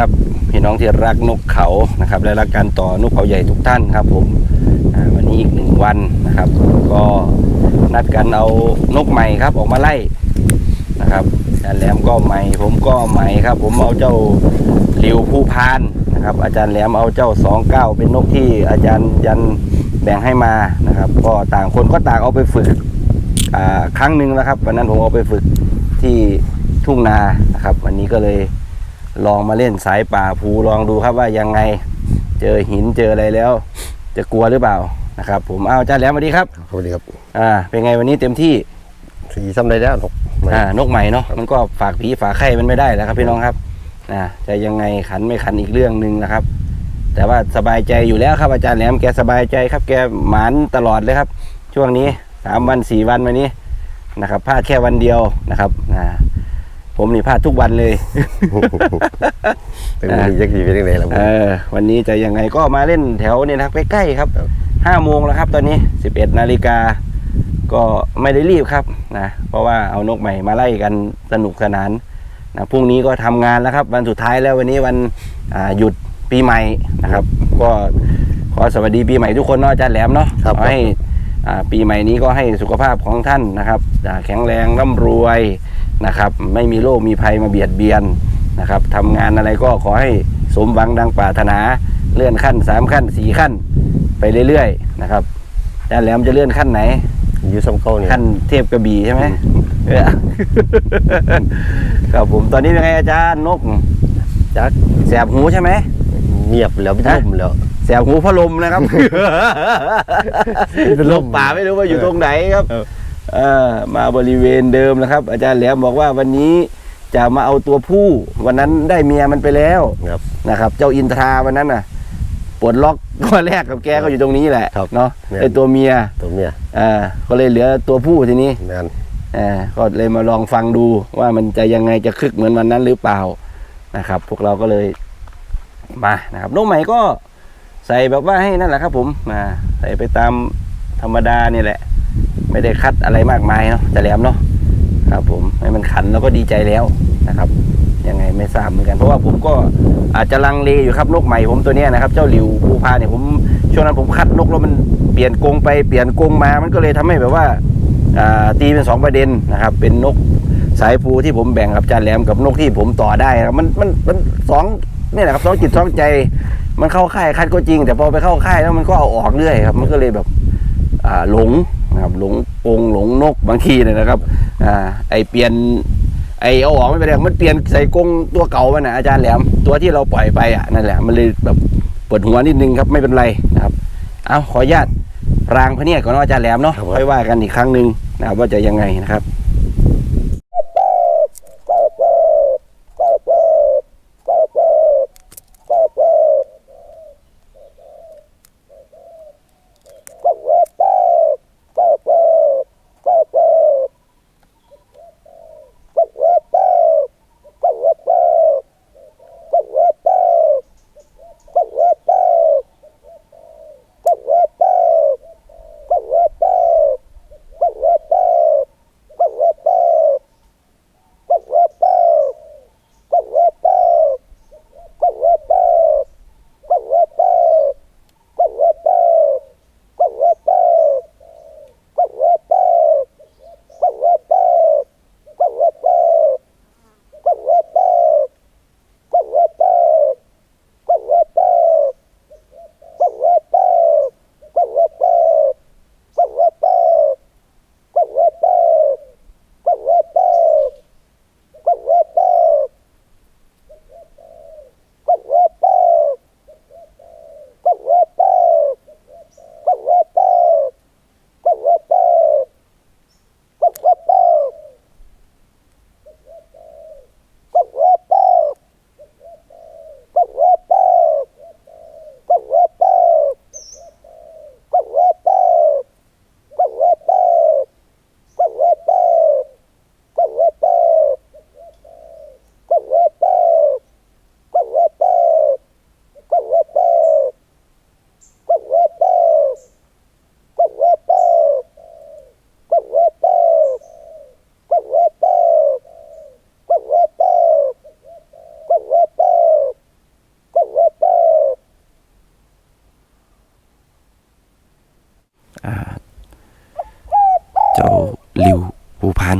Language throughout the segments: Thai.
ครับพี่น้องที่รักนกเขานะครับและรักการต่อนกเขาใหญ่ทุกท่านครับ ผมวันนี้อีกหนึ่งวันนะครับ ก็นัดกันเอานกใหม่ครับออกมาไล่นะครับอาจารย์แหลมก็ใหม่ ผมก็ใหม่ครับ ผมเอาเจ้าหลิวผู้พานนะครับ อาจารย์แหลมเอาเจ้าสองเก้าเป็นนกที่อาจารย์ยันแบ่งให้มานะครับ ก็ต่างคนก็ต่างเอาไปฝึกครั้งหนึ่งแล้วครับวันนั้นผมเอาไปฝึกที่ทุ่งนานะครับ วันนี้ก็เลย ลองมาเล่นสายป่าภูลองดูครับว่ายังไงเจอหินเจออะไรแล้ว จะกลัวหรือเปล่านะครับผมเอาอาจารย์แหลมสวัสดีครับสวัสดีครับอ่าเป็นไงวันนี้เต็มที่สีซ้ำได้แล้วนกอ่านกใหม่เนาะมันก็ฝากผีฝากไข่มันไม่ได้แล้วครับพี่น้องครับอ่าจะยังไงขันไม่ขันอีกเรื่องหนึ่งนะครับ แต่ว่าสบายใจอยู่แล้วครับอาจารย์แหลมแกสบายใจครับ แกหมานตลอดเลยครับ ช่วงนี้สามวันสี่วันมานี้นะครับพลาดแค่วันเดียวนะครับอ่า ผมนี่พลาดทุกวันเลยตึงมียักษ์ดีเป็นยังไงล่ะผม เออ วันนี้จะยังไงก็มาเล่นแถวเนี่ยนะครับใกล้ๆครับ ห้าโมงแล้วครับ ตอนนี้สิบเอ็ดนาฬิกาก็ไม่ได้รีบครับนะเพราะว่าเอานกใหม่มาไล่กันสนุกสนานนะพรุ่งนี้ก็ทำงานแล้วครับ วันสุดท้ายแล้ววันนี้วันอ่าหยุดปีใหม่นะครับ ก็ขอสวัสดีปีใหม่ทุกคนเนาะอาจารย์แหลมเนาะขอให้อ่าปีใหม่นี้ก็ให้สุขภาพของท่านนะครับอ่าแข็งแรงร่ำรวย นะครับไม่มีโรคมีภัยมาเบียดเบียนนะครับทำงานอะไรก็ขอให้สมหวังดังปรารถนาเลื่อนขั้นสามขั้นสี่ขั้น ไปเรื่อยๆนะครับอาจารย์แหลมจะเลื่อนขั้นไหนอยูซ้ำเข้าเนี่ยขั้นเทพกระบี่ใช่ไหมเออครับผมตอนนี้เป็นไงอาจารย์นกจักแสบหูใช่ไหมเงียบแล้วไม่ฮะล่มแล้วแสบหูพัดลมนะครับเป็นลมป่าไม่รู้ว่าอยู่ตรงไหนครับเออเออ มาบริเวณเดิมนะครับ อาจารย์แหลมบอกว่าวันนี้จะมาเอาตัวผู้ วันนั้นได้เมียมันไปแล้วครับนะครับ เจ้าอินทราวันนั้นน่ะปลดล็อกตัวแรกกับแกก็อยู่ตรงนี้แหละครับเนาะเนี่ยไอตัวเมียตัวเมียอ่าก็เลยเหลือตัวผู้ทีนี้แมนอ่าก็เลยมาลองฟังดูว่ามันจะยังไงจะคึกเหมือนวันนั้นหรือเปล่านะครับ พวกเราก็เลยมานะครับน้องใหม่ก็ใส่แบบว่าให้นั่นแหละครับ ผมอ่าใส่ไปตามธรรมดานี่แหละ ไม่ได้คัดอะไรมากมายเนาะจะแหลมเนาะครับผมให้มันขันแล้วก็ดีใจแล้วนะครับยังไงไม่ทราบเหมือนกัน เพราะว่าผมก็อาจจะลังเลอยู่ครับนกใหม่ผมตัวนี้นะครับเจ้าหลิวภูพาเนี่ยผมช่วงนั้นผมคัดนกแล้วมันเปลี่ยนกรงไปเปลี่ยนกรงมา มันก็เลยทำให้แบบว่าตีเป็นสองประเด็นนะครับ เป็นนกสายภูที่ผมแบ่งกับจานแหลมกับนกที่ผมต่อได้นะครับมันมันมันสองนี่แหละครับสองจิตสองใจ มันเข้าค่ายคัดก็จริง แต่พอไปเข้าค่ายแล้วมันก็เอาออกเรื่อยครับมันก็เลยแบบหลง นะครับหลงองหลงนกบางทีเนี่ยนะครับอ่าไอเปลี่ยนไอเอาออกไม่เป็นไรมันเปลี่ยนใส่กรงตัวเก่ามันนะอาจารย์แหลมตัวที่เราปล่อยไปอะนั่นแหละมันเลยแบบปวดหัวนิดนึงครับไม่เป็นไรนะครับเอาขออนุญาตรางพระเนียดก่อนเนาะอาจารย์แหลมเนาะค่อยว่ากันอีกครั้งหนึ่งนะครับว่าจะยังไงนะครับ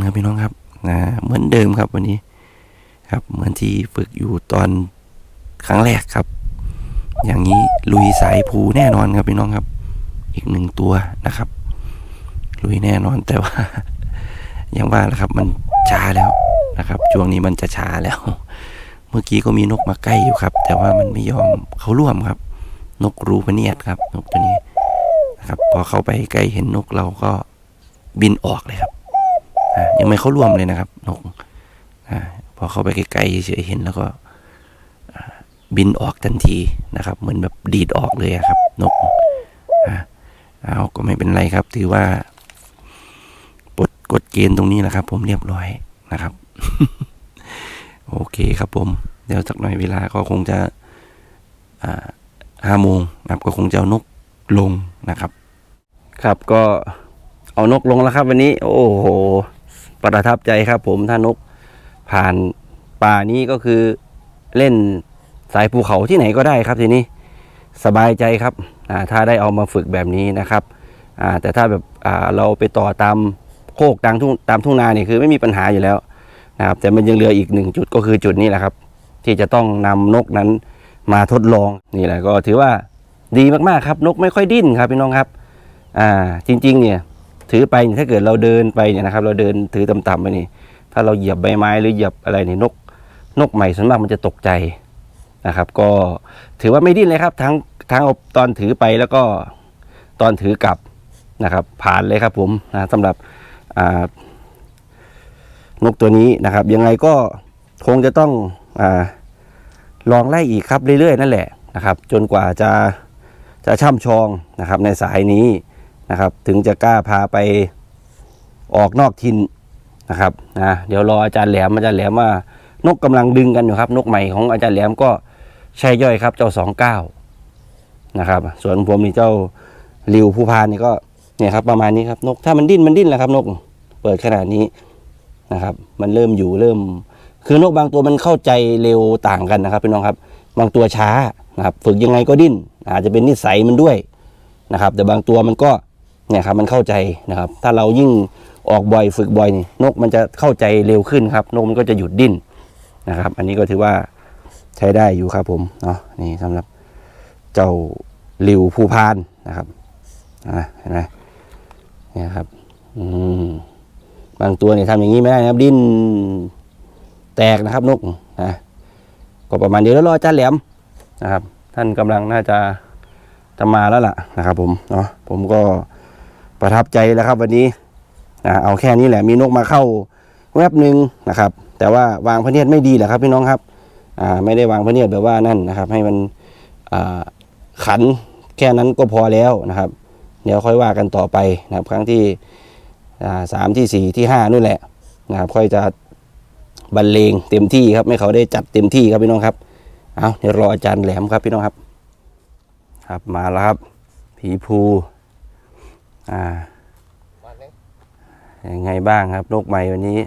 ครับพี่น้องครับนะเหมือนเดิมครับวันนี้ครับเหมือนที่ฝึกอยู่ตอนครั้งแรกครับ อย่างนี้ลุยสายภูแน่นอนครับพี่น้องครับ อีกหนึ่งตัวนะครับ ลุยแน่นอนแต่ว่า อย่างว่าแหละครับมันช้าแล้วนะครับช่วงนี้มันจะช้าแล้ว เมื่อกี้ก็มีนกมาใกล้อยู่ครับ แต่ว่ามันไม่ยอมเขาร่วมครับ นกรูพะเนียดครับ นกตัวนี้นะครับ พอเข้าไปใกล้เห็นนกเราก็บินออกเลยครับ ยังไม่เข้าร่วมเลยนะครับนกอพอเข้าไปใกล้ๆเฉยๆเห็นแล้วก็บินออกทันทีนะครับ เหมือนแบบดีดออกเลยครับ นกอะเอาก็ไม่เป็นไรครับ ถือว่าปลดกฎเกณฑ์ตรงนี้แหละครับ ผมเรียบร้อยนะครับ โอเคครับผม เดี๋ยวสักหน่อยเวลาก็คงจะห้าโมงนะครับก็คงจะเอานกลงนะครับ ครับก็เอานกลงแล้วครับ วันนี้ โอ้โห ประทับใจครับผมถ้านกผ่านป่านี้ก็คือเล่นสายภูเขาที่ไหนก็ได้ครับทีนี้สบายใจครับถ้าได้เอามาฝึกแบบนี้นะครับแต่ถ้าแบบเราไปต่อตามโคกตามทุ่งตามทุ่งนานี่ยคือไม่มีปัญหาอยู่แล้วนะครับแต่มันยังเหลืออีกหนึ่งจุดก็คือจุดนี้แหละครับ ที่จะต้องนำนกนั้นมาทดลองนี่แหละก็ถือว่าดีมากๆครับ นกไม่ค่อยดิ้นครับพี่น้องครับอ่าจริงๆเนี่ย ถือไปถ้าเกิดเราเดินไปเนี่ยนะครับ เราเดินถือต่ำๆไปนี่ ถ้าเราเหยียบใบไม้หรือเหยียบอะไรนี่นก นกใหม่ส่วนมากมันจะตกใจนะครับ ก็ถือว่าไม่ดิ้นเลยครับ ทั้งทั้งอาตอนถือไปแล้วก็ตอนถือกลับนะครับ ผ่านเลยครับผมนะสำหรับนกตัวนี้นะครับ ยังไงก็คงจะต้องอลองไล่อีกครับเรื่อยๆ นั่นแหละนะครับ จนกว่าจะจะช่ำชองนะครับในสายนี้ นะครับ ถึงจะกล้าพาไปออกนอกทินนะครับนะเดี๋ยวรออาจารย์แหลมอาจารย์แหลมว่านกกำลังดึงกันอยู่ครับ นกใหม่ของอาจารย์แหลมก็ใช่ย่อยครับ เจ้าสองเก้านะครับ ส่วนผมนี่เจ้าริวผู้พานนี่ก็เนี่ยครับประมาณนี้ครับนกถ้ามันดิ้นมันดิ้นแหละครับ นกเปิดขนาดนี้นะครับ มันเริ่มอยู่เริ่ม คือนกบางตัวมันเข้าใจเร็วต่างกันนะครับพี่น้องครับ บางตัวช้านะครับ ฝึกยังไงก็ดิ้น อาจจะเป็นนิสัยมันด้วยนะครับ แต่บางตัวมันก็ เนี่ยครับมันเข้าใจนะครับ ถ้าเรายิ่งออกบ่อยฝึกบ่อยนี่นกมันจะเข้าใจเร็วขึ้นครับ นกมันก็จะหยุดดิ้นนะครับ อันนี้ก็ถือว่าใช้ได้อยู่ครับผมเนาะนี่สำหรับเจ้าหลิวภูพานนะครับอะเห็นไหมเนี่ยครับอืมบางตัวเนี่ยทำอย่างนี้ไม่ได้นะครับ ดิ้นแตกนะครับนกนะก็ประมาณเดียวแล้วรออาจาแหลมนะครับ ท่านกำลังน่าจะจะมาแล้วล่ะนะครับ ผมเนาะผมก็ ประทับใจแล้วครับวันนี้อ่าเอาแค่นี้แหละมีนกมาเข้าแวบหนึ่งนะครับ แต่ว่าวางพเนียดไม่ดีแหละครับพี่น้องครับอ่าไม่ได้วางพเนียดแบบว่านั่นนะครับ ให้มันอ่าขันแค่นั้นก็พอแล้วนะครับ เดี๋ยวค่อยว่ากันต่อไปนะครับ ครั้งที่อ่าสามที่สี่ที่ห้านู่นแหละนะครับ ค่อยจะบรรเลงเต็มที่ครับให้เขาได้จัดเต็มที่ครับพี่น้องครับเอาเดี๋ยวรออาจารย์แหลมครับพี่น้องครับ ครับมาแล้วครับ ผีภู อ่ายังไงบ้างครับนกใหม่วันนี้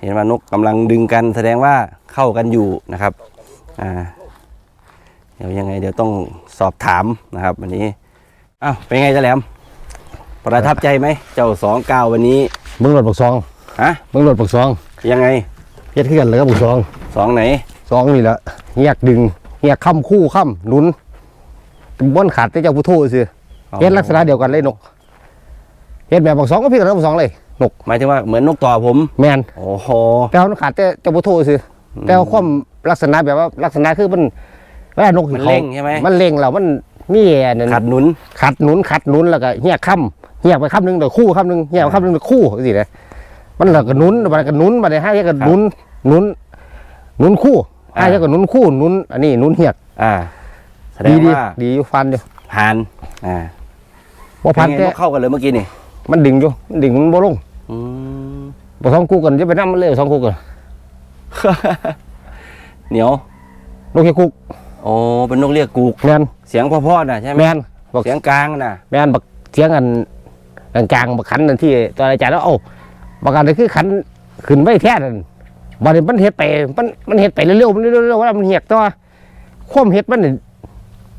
เห็นว่านกกำลังดึงกันแสดงว่าเข้ากันอยู่นะครับอ่าเดี๋ยวยังไงเดี๋ยวต้องสอบถามนะครับ วันนี้อ้าวเป็นไงเจ้าแหลม ประทับใจไหมเจ้าสองเก้าวันนี้มึงรถปักซองฮะมึงรถปักซองยังไงเฮ็ดขึ้นกันเลยครับปักซองสองไหนซองนี่แหละเฮียกดึงเฮียกค้ำคู่ค้ำหนุนบนขาดแต่เจ้าผู้โทษสิ เฮ็ดลักษณะเดียวกันเลยนกเฮ็ดแบบปักซองก็พี่กับปักซองเลยนกหมายถึงว่าเหมือนนกต่อผม แมนโอ้โหแต่ว่ามันขาดแต่เจ้าผู้โทษสิแต่ว่าความลักษณะแบบว่าลักษณะคือมันเวลานกมันขาเร่งใช่ไหมมันเร่งแล้วมันมีอันนั้นขัดหนุนขัดหนุนขัดหนุนแล้วก็เฮียกค้ำเฮียกไปค้ำหนึงเดี๋ยวคู่ค้ำหนึงเฮียกไปค้ำหนึงเดี๋ยวคู่สิเลยมันแล้วก็หนุนมันก็หนุนมาเลยห้าเฮียกก็หนุนหนุนหนุนคู่ห้าเฮียกก็หนุนคู่หนุนอันนี้หนุนเฮียกอ่าแสดดีงดีว่าดีอยู่ฟันอยู่ ผ่านอ่าว่าพันเป็นไงแต่นกเข้ากันเลยเมื่อกี้นี่มันดิ่งอยู่มันดิ่งมันบ่ลงอืมบ่สองคู่กันจะไปนั่มันเลยสองคู่กันเหนียวนกเฮียกุกโอ้เป็นนกเรียกกูกแมนเสียงพ่อๆน่ะใช่ไหมแมนบอกเสียงกลางน่ะแมนบักเสียงอันกลางๆบักขันนั่นที่ตอนอาจารย์แล้วเอ้าบักอันนี้คือขันขึ้นไม่แท้นั่นบัดนี้มันเฮ็ดไปมันมันเฮ็ดไปเร็วๆมันเร็วๆว่ามันเหียกแตัวาความเฮ็ดมัน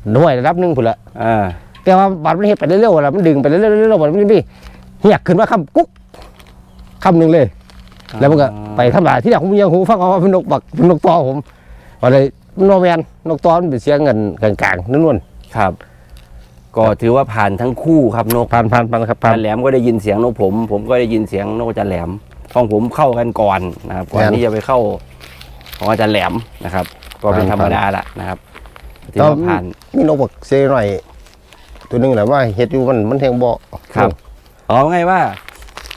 นี่ด้วยระดับหนึงพุ่นละอ่าแแต่ว่าบัดมันเฮ็ดไปเรื่อยๆแล้วมันดึงไปเรื่อยๆเรื่อยๆบัดมันมีเฮียกขึ้นมาคำกุ๊กคำหนึ่งเลย แล้วมันก็ไปทำลายที่แรกผมยังหูฟังว่าเป็นนกบักเป็นนกตอผมว่าเลยโนแมนนกตอมันเป็นเสียงเงินกลางๆนุ่นครับ ก็ถือว่าผ่านทั้งคู่ครับนกๆผ่านผ่านผ่านครับผ่านจันแหลมก็ได้ยินเสียงนกผม ผมก็ได้ยินเสียงนกจันแหลมของผมเข้ากันก่อนนะครับก่อนแม่นที่จะไปเข้าของอาจารย์แหลมนะครับ ก็เป็นผ่านธรรมดาละนะครับ ถือว่าผ่าน มีนกบักเสียหน่อย ตัวหนึงแหละว่าเฮ็ดอยู่มันมันแทงบ่ครับ เอาไงว่า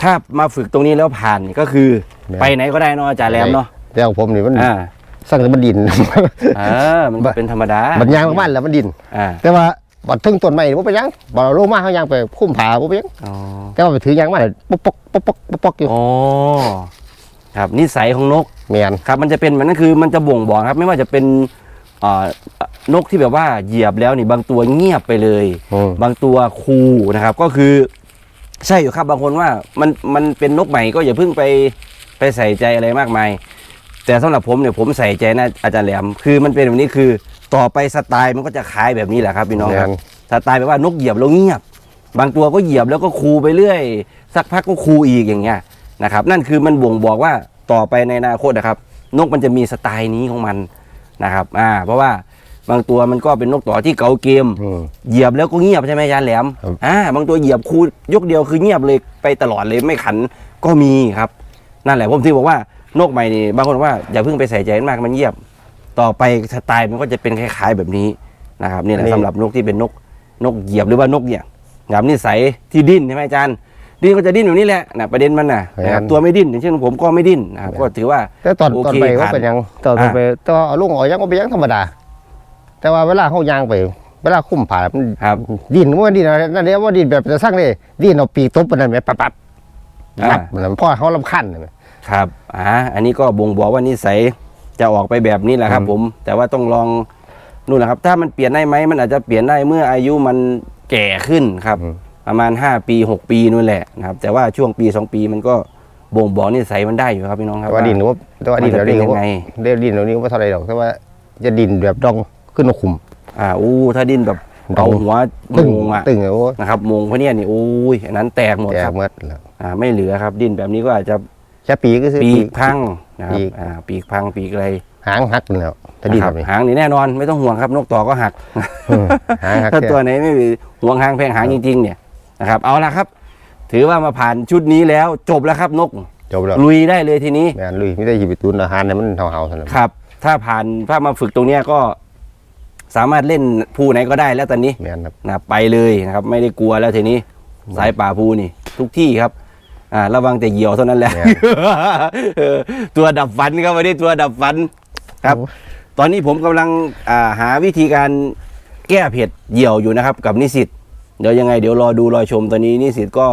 ถ้ามาฝึกตรงนี้แล้วผ่านก็คือแม่นไปไหนก็ได้เนาะอาจารย์แหลมเนาะแต่ของผมนี่มันอ่าสร้างแต่มันดินเออมันเป็นธรรมดามันยางมากๆแล้วมันดิน อ่าแต่ว่าบัดถึงต้นไม้บ่ไปนหยังบ่เราลงมาเฮายางไปคุ้มผาบ่ไปนหยังอ๋อแต่ว่าไปถือยางมาเนี่ยป๊อกป๊อกป๊อกป๊อกป๊อกป๊อกอยู่อ๋อครับนิสัยของนก แม่น ครับมันจะเป็นมันนั่นคือมันจะบ่งบอกครับ ไม่ว่าจะเป็นอ่า นกที่แบบว่าเหยียบแล้วนี่บางตัวเงียบไปเลยอืมบางตัวคูนะครับ ก็คือ ใช่อยู่ครับบางคนว่ามันมันเป็นนกใหม่ก็อย่าเพิ่งไปไปใส่ใจอะไรมากมาย แต่สำหรับผมเนี่ยผมใส่ใจนะอาจารย์แหลม คือมันเป็นแบบนี้คือต่อไปสไตล์มันก็จะคล้ายแบบนี้แหละครับพี่น้องครับแม่นสไตล์แบบว่านกเหยียบแล้วเงียบ บางตัวก็เหยียบแล้วก็คูไปเรื่อย สักพักก็คูอีกอย่างเงี้ยนะครับ นั่นคือมันบ่งบอกว่าต่อไปในอนาคตนะครับ นกมันจะมีสไตล์นี้ของมัน นะครับอ่าเพราะว่าบางตัวมันก็เป็นนกต่อที่เก่าเกม อืม เหยียบแล้วก็เงียบใช่ไหมอาจารย์แหลมครับ อ่าบางตัวเหยียบคูยกเดียวคือเงียบเลยไปตลอดเลยไม่ขันก็มีครับ นั่นแหละผมถึงบอกว่านกใหม่นี่บางคนบอกว่าอย่าเพิ่งไปใส่ใจมากมันเงียบ ต่อไปสไตล์มันก็จะเป็นคล้าย ๆ แบบนี้นะครับนี่แหละสำหรับนกที่เป็นนกนกเหยียบหรือว่านกเนี่ยนะครับนิสัยที่ดิ้นใช่ไหมอาจารย์ ดิ้นก็จะดิ้นอยู่นี่แหละนะประเด็นมันนะนะครับตัวไม่ดิ้นอย่างเช่นผมก็ไม่ดิ้นนะครับก็ถือว่าแต่ตอนโอตอนเคไปว่าผ่านเป็นหยังตอนอ่าไปตอนเอาลงออกยังก็เป็นหยังธรรมดา แต่ว่าเวลาเฮายางไป เวลาคุ้มผามันครับดินมันดินอะไรนั่นเรียกว่าดินแบบจะสร้างเลยดินเอาปีกตบมันนั่นไหมปั๊บปั๊บอ่านับมันพ่อเขาลำคันเลยไหมครับอ่าอันนี้ก็บ่งบอกว่านิสัยจะออกไปแบบนี้แหละครับอืมผม แต่ว่าต้องลองนู่นแหละครับ ถ้ามันเปลี่ยนได้ไหมมันอาจจะเปลี่ยนได้เมื่ออายุมันแก่ขึ้นครับ ประมาณ 5 ปี 6 ปีนู่นแหละนะครับแต่ว่าช่วงปี 2 ปีมันก็บ่งบอกนิสัยมันได้อยู่ครับพี่น้องคแต่รับว่าดินว่าแต่ว่าดินมันเราจะเป็ดินนยังว่าไงเรียกดินเรานี้ว่าเท่าไรหรอกแต่ว่าจะดินแบบดองขึ้นมาคุม อ่าอู้ถ้าดิ้นแบบเกาหัวตึงโมงอะตึงเลยโอ้ยนะครับโมงเพราะเนี่ยนี่โอ้ยอันนั้นแตกหมดแย่ครับเมื่อแล้วอ่าไม่เหลือครับดิ้นแบบนี้ก็อาจจะแค่ปีก็คือปีกพังนะครับปีกอ่าปีกพังปีกอะไรหางหักแล้วถ้าดินนะคแบรับบนี้หางนี่แน่นอนไม่ต้องห่วงครับ นกต่อก็หักอืมหางหักถ้าแค่ตัวไหนไม่มีห่วงหางแพงหางจริงๆเนี่ย นะครับ เอาละครับ ถือว่ามาผ่านชุดนี้แล้วจบแล้วครับนก จบแล้วลุยได้เลยทีนี้แม่นลุยไม่ได้หยิบไปตุนอาหารเนี่ยมันเห่าๆเท่านั้นครับ ถ้าผ่านถ้ามาฝึกตรงเนี้ยก็สามารถเล่นภูไหนก็ได้แล้วตอนนี้แม่นครับนะไปเลยนะครับ ไม่ได้กลัวแล้วทีนี้ สายป่าภูนี่ ทุกที่ครับอ่าระวังแต่เหยี่ยวเท่านั้นแหละเนี่ยเออตัวดับฟันครับวันนี้ตัวดับฟันครับ ตอนนี้ผมกำลังอ่าหาวิธีการแก้เผ็ดเหยี่ยวอยู่นะครับ กับนิสิต เดี๋ยวยังไงเดี๋ยวรอดูรอชมตอนนี้นิสิตก็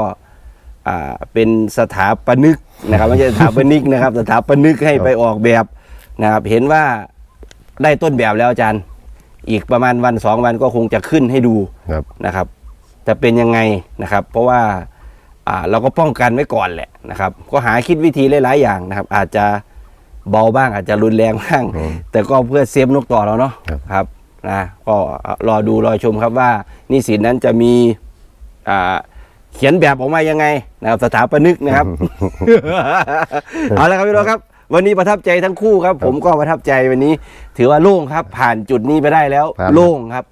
อ่าเป็นสถาปนิกนะครับไม่ใช่สถาปนิกนะครับ สถาปนิกให้ไปออกแบบนะครับ เห็นว่าได้ต้นแบบแล้วอาจารย์ อีกประมาณวันสองวันก็คงจะขึ้นให้ดูครับ นะครับจะเป็นยังไงนะครับ เพราะว่าอ่าเราก็ป้องกันไว้ก่อนแหละนะครับ ก็หาคิดวิธีหลายๆอย่างนะครับ อาจจะเบาบ้างอาจจะรุนแรงบ้างอืมแต่ก็เพื่อเซฟนกต่อเราเนาะครับครับ นะก็รอดูรอชมครับว่านิสิตนั้นจะมีอ่าเขียนแบบออกมายังไงนะครับสถาปนิกนะครับ เอาละครับพี่น้องครับ วันนี้ประทับใจทั้งคู่ครับ ผมก็ประทับใจวันนี้ ถือว่าโล่งครับ ผ่านจุดนี้ไปได้แล้วครับโล่งครับ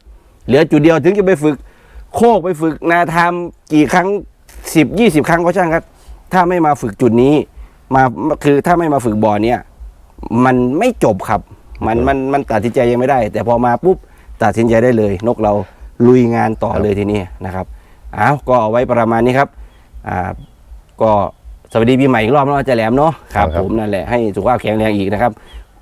เหลือจุดเดียวถึงจะไปฝึก โคกไปฝึกนาทามกี่ครั้งสิบยี่สิบครั้งก็ช่างครับ ถ้าไม่มาฝึกจุดนี้ มาคือถ้าไม่มาฝึกบ่อเนี้ยมันไม่จบครับ มันมันมันตัดสินใจยังไม่ได้ แต่พอมาปุ๊บตัดสินใจได้เลย นกเราลุยงานต่อเลยทีนี้นะครับอ้าวก็เอาไว้ประมาณนี้ครับอ่าก็สวัสดีปีใหม่อีกรอบเนาะอาจารย์แหลมเนาะครับครับผมนั่นแหละให้สุขภาพแข็งแรงอีกนะครับ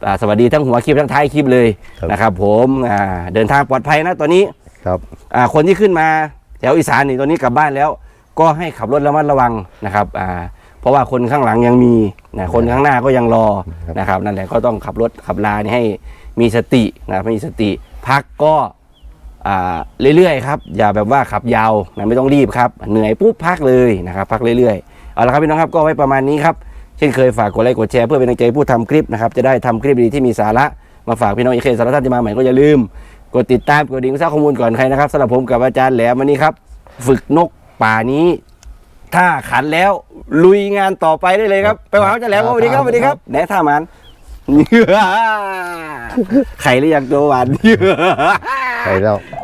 อ่าสวัสดีทั้งหัวคลิปทั้งท้ายคลิปเลยครับนะครับ ผมอ่าเดินทางปลอดภัยนะตอนนี้ครับอ่าคนที่ขึ้นมาแถวอีสานนี่ตอนนี้กลับบ้านแล้ว ก็ให้ขับรถระมัดระวังนะครับอ่า เพราะว่าคนข้างหลังยังมีนะคนข้างหน้าก็ยังรอครับนะครับนั่นแหละก็ต้องขับรถขับลานี่ให้มีสตินะครับมีสติพักก็อ่าเรื่อยๆครับอย่าแบบว่าขับยาวนะไม่ต้องรีบครับเหนื่อยปุ๊บพักเลยนะครับพักเรื่อยๆเอาละครับพี่น้องครับก็ไว้ประมาณนี้ครับเช่นเคยฝากกดไลค์กดแชร์เพื่อเป็นกำลังใจให้ผู้ทำคลิปนะครับจะได้ทำคลิปดีๆที่มีสาระมาฝากพี่น้องอีกเคสสารท่านที่มาใหม่ก็อย่าลืม กดติดตามกดดิ่งทราบข้อมูลก่อนใครนะครับสำหรับผมกับอาจารย์แหลมวันนี้ครับ ฝึกนกป่านี้ ถ้าขันแล้ว ลุยงานต่อไปได้เลยครับ ไปหาอาจารย์แหลมครับสวัสดีครับสวัสดีครับแหนท่ามันไข่หรือยังตัวหวานไปแล้วโ